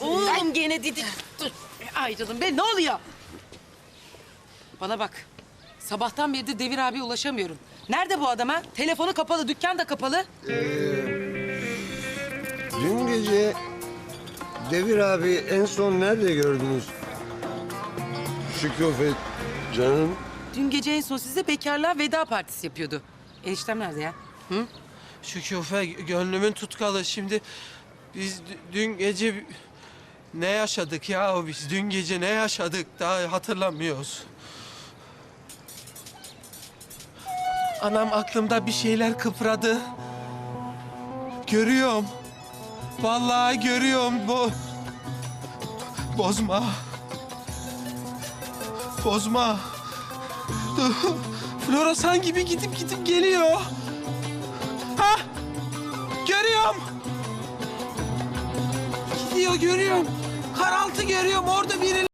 Oğlum gene dedi. Dur. Ay canım be ne oluyor? Bana bak. Sabahtan beri de Devir abi ulaşamıyorum. Nerede bu adama? Telefonu kapalı, dükkan da kapalı. Dün gece Devir abi en son nerede gördünüz? Şükufet canım. Dün gece en son size bekarlığa veda partisi yapıyordu. Eniştem nerede ya? Hı? Şüküfe gönlümün tutkalı. Şimdi biz dü- dün gece ne yaşadık ya biz dün gece ne yaşadık daha hatırlamıyoruz. Anam aklımda bir şeyler kıpradı. Görüyorum. Vallahi görüyorum bu. Bozma. Bozma. Floresan gibi gidip gidip geliyor. Ha? Görüyorum. Gidiyor görüyorum. Karaltı görüyorum. Orada birileri